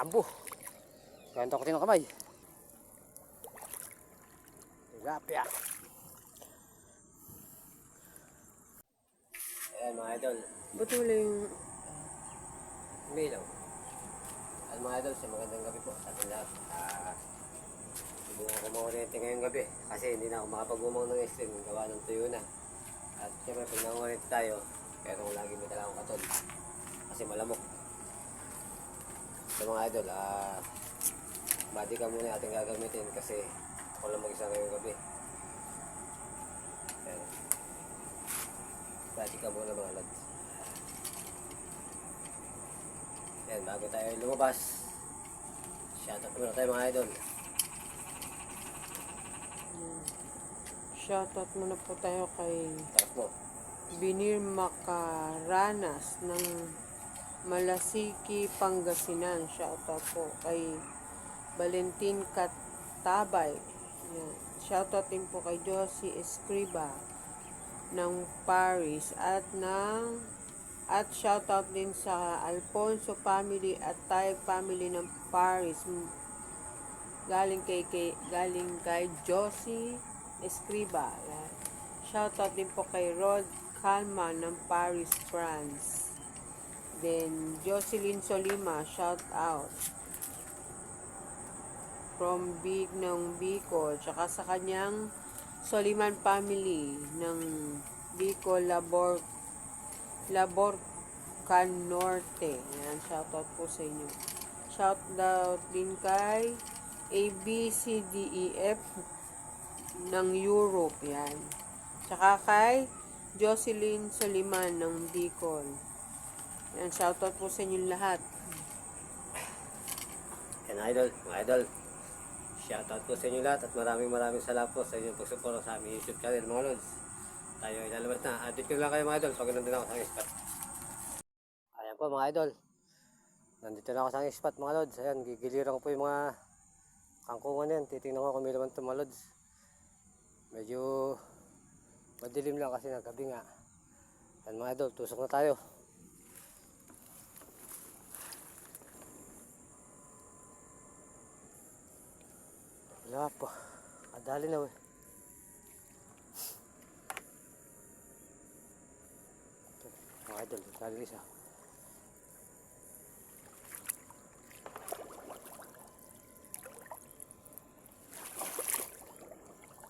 Ambo. Ganito ko ng kamay. Tilapia. Ayan mga idol. Ba't wala yung... Umilaw. Ayan mga idol, sa magandang gabi po sa ating lahat. Ah, hindi na ako makuryente ngayong gabi kasi hindi na ako makapag-umaw ng stream gawa ng tuyo na. At siyempre pag nanguryente tayo, pero lagi may dala akong katon. Kasi malamok. So mga idol, ah, body ka muna ating gagamitin kasi ako lang mag-isa ngayong gabi. Ayan. Body ka muna mga lads. Yan, bago tayo lumabas. Shoutout muna tayo mga idol. Shoutout muna po tayo kay. Binir Makaranas ng Malasiki, Pangasinan. Shoutout po kay Valentin Katabay. Yan. Shoutout din po kay Josie Escriba ng Paris at ng at shoutout din sa Alfonso family at Tay family ng Paris galing kay, kay galing kay Josie Escriba. Yan. Shoutout din po kay Rod Calma ng Paris, France. Then, Jocelyn Solima, shout out. From Big ng Bicol, tsaka sa kanyang Soliman family ng Bicol Labor Laborcan Norte. Yan, shout out po sa inyo. Shout out din kay ABCDEF ng Europe, yan. Tsaka kay Jocelyn Soliman ng Bicol. Yan, shoutout po sa inyo lahat. Yan idol, mga idol. Shoutout po sa inyo lahat at maraming maraming salamat po sa inyong pagsuporta sa aming YouTube channel mga lods. Tayo ay lalabas na. Addit ko lang kayo mga idol pag nandun ako sa spot. Ayan po mga idol. Nandito na ako sa spot mga lods. Ayan, gigiliran ko po yung mga kangkungan yan. Titingnan ko kung may laman ito mga lods. Medyo madilim lang kasi nagabi nga. Ayan mga idol, tusok na tayo. Wala pa. Kadali na we. Mga idol, kadali isa.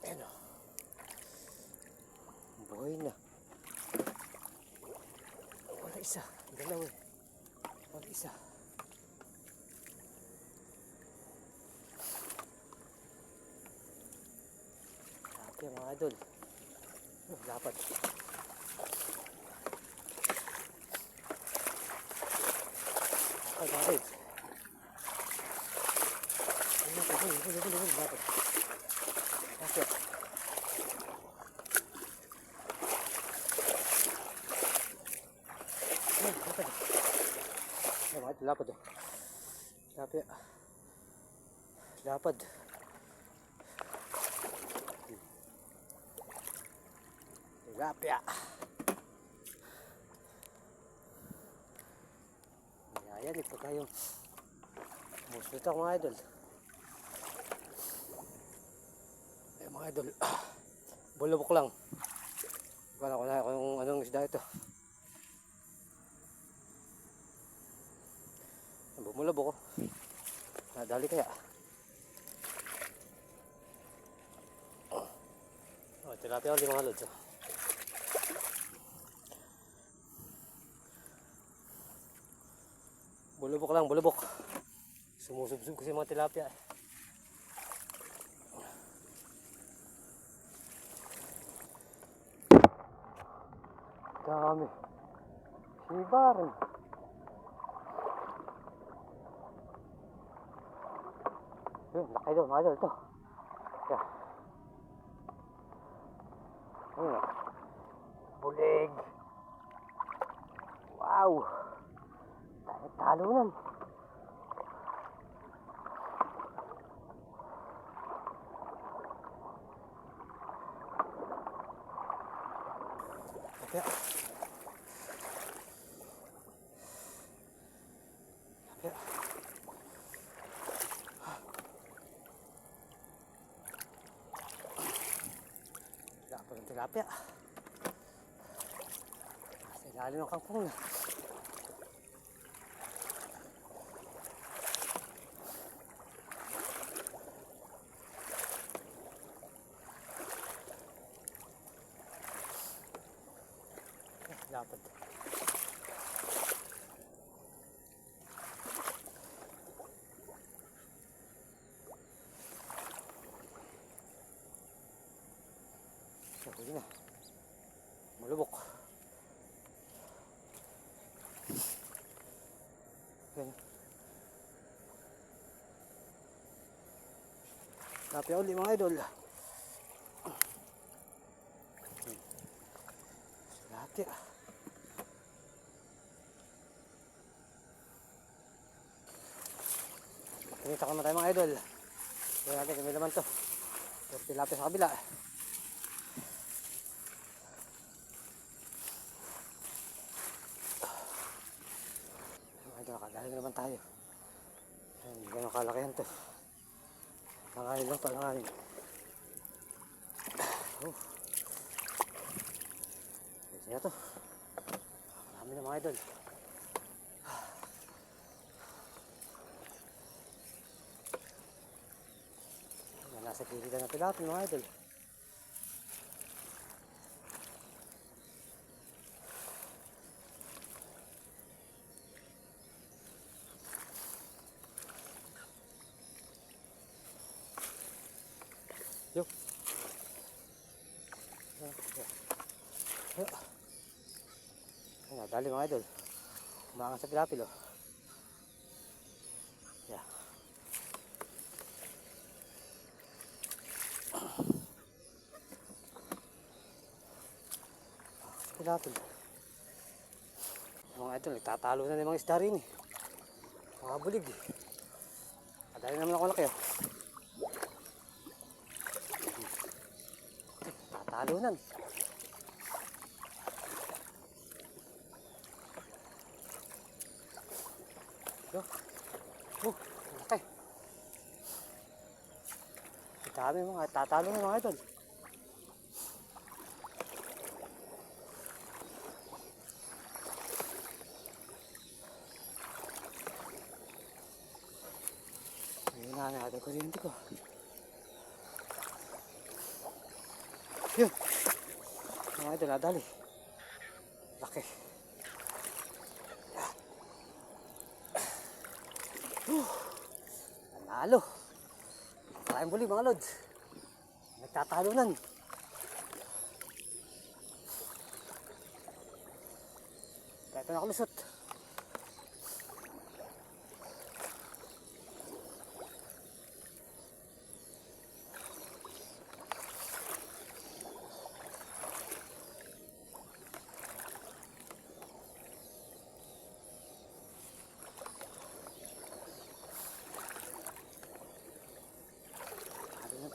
Ayan o. Buhay na. Wala isa. Dalawa eh. Wala isa. Grabe mga idol. Oh, dapat. Dapat, dapat. Dapat. Ayun, mga idol, dapat. oh. Dapat. Dapat. Tilapia. Ayan, ito kayo. Muslit ako mga idol. Ayan mga idol. Bulubok lang. Wala ko na kung anong isda ito. Bumulabok ko. Nadali kaya. Oh, tilapia ulit mga lods. oh. Bulubok lang, bulubok. Sumusubsub kasi mga tilapia. Dami. Sibaran. Yun, laki doon, mga idol, ito. Yeah. Ayun o. Bulig. Wow. Talunan. Kaya. Kaya. Wala pa ng tilapia. Sa ilalim ng kangkong na. Dapat. So, huli na. Malubok. Yan. Lapya uli mga idol. Lapya. Pinita ko na tayo mga idol. Tingnan natin kung may laman to. Puro tilapia sa kabila. Medyo nakagaling naman tayo. Hindi ganun kalakihan to. Langanin lang to, langanin. Oh. Sige to. Marami na mga idol. Nasa gilitan ng tilapin mga idol. Yo. Ayan, dali mga idol. Umangang sa pilapil oh. Sa pilapil. Mga idol, nagtatalo na ng mga isda rin eh. Mga bulig eh. Kadali naman ako laki oh. Tatalunan. Yo. Oh, laki. Dami mga tatalo na mga idol. Ayun na natin kuryente ko. Yun. Mga idol, nadali. Laki. Uh, Nanalo. Maraming buli mga lods. Nagtatalunan. Ito nakalusot. Dami na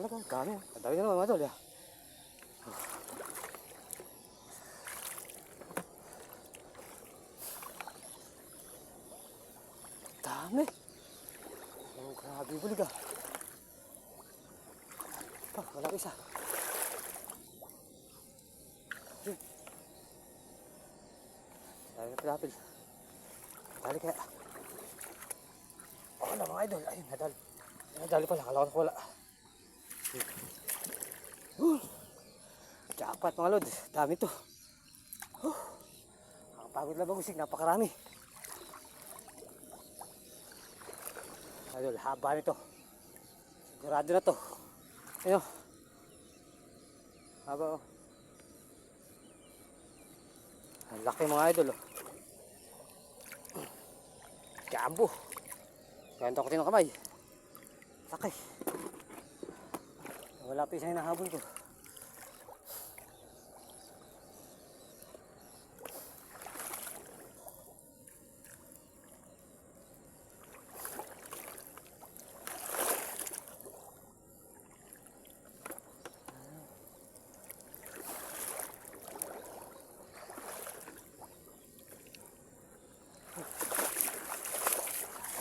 talaga. Dami. Ang dami na naman mga tol. ah. Dami. Oh, grabe bulig ah. Ah, wala pa isa. Dami na pilapil. Dali kaya. Wala mga idol. Ayun, nadali. Nadali pala. Kala ko wala. Uh, jackpot mga lod. Dami to. Uh, ang pagod lang bagusig. Napakarami. Idol, haba nito. Sigurado na to. Ayun. Haba oh. Ang laki mga idol oh. Jambo. Ganto ko din ang kamay. Laki. Wala pa isang hinahabol ko.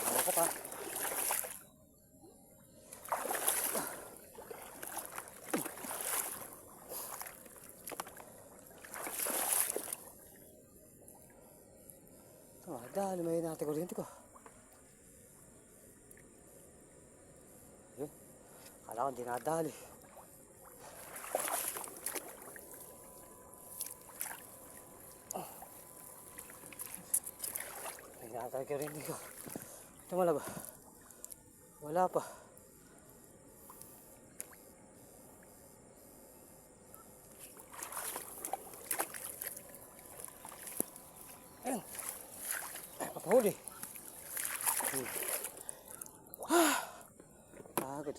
Ano ko pa? Ah, dali may natin kuryente ko. Yun. Kala ko hindi nadali. May natin kuryente ko. Ito wala ba? Wala pa. 응. 아, 아, 그래.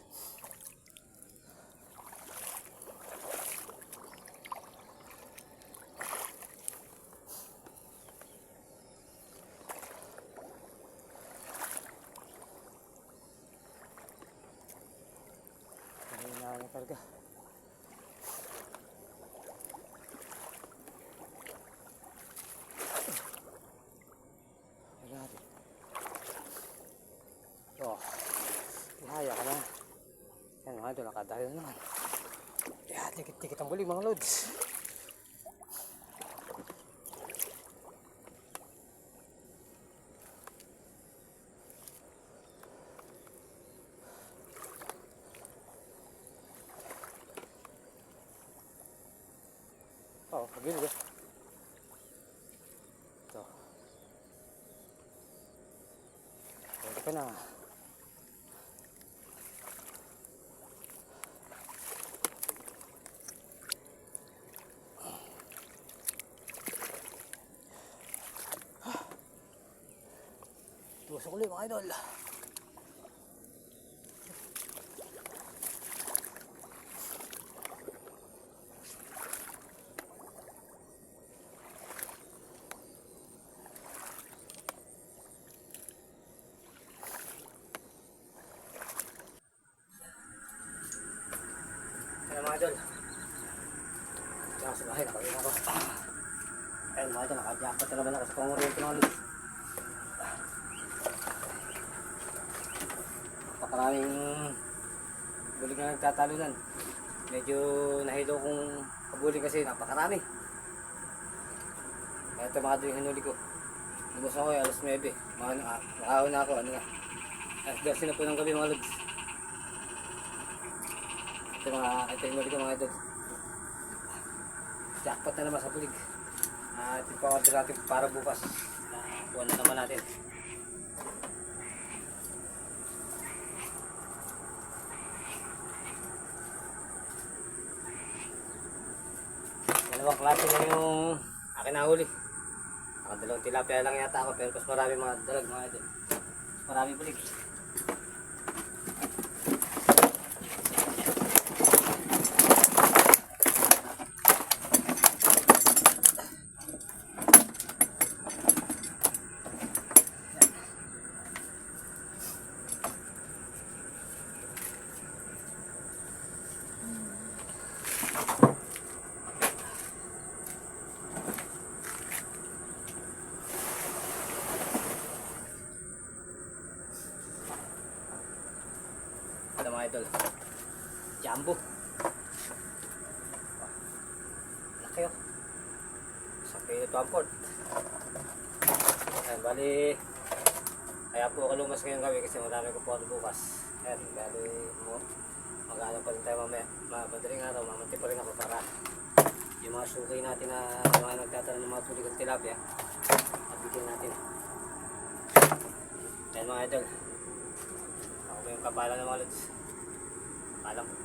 Mga ito, nakadayo na naman. Kaya, tikit-tikit ang buli mga loads. Oh, pagilid eh. Ito. Pwede ka na. Tusok ulit mga idol. Kaya mga idol. Kaya sa bahay, nakawin ako. Ayun mga idol, nakajakot na naman ako sa panguriyente mga idol. Napakaraming bulig na nagtatalunan. Medyo nahilo kong kabulig kasi napakarami. Kaya ito mga idol yung hinuli ko. Lumos ako eh, alas 9. Mga, nakahon na ako, ano na. Alas 12 na po ng gabi mga lods. Ito mga, ito yung ko mga idol. Jackpot na naman sa bulig. Ito pa order natin para bukas. Kuha na naman natin. Dalawang klase lang yung akin nahuli. Ako dalawang tilapia lang yata ako pero mas marami mga dalag mga idol. Mas marami bulig. Ito mga idol. Jumbo. Oh. Sa kilo 24. Ayan, bali. Kaya po ako lumas ngayong gabi kasi marami ko po ano bukas. Ayan, bali mo. Mag-ano pa rin tayo mamaya. Ma- Madaling araw, mamanti pa rin ako para yung mga sukay natin na mga nagtatanong ng mga tulig at tilapia. Mabigyan natin. Ayan mga idol. Ako yung kapala ng mga lods. Alam ko.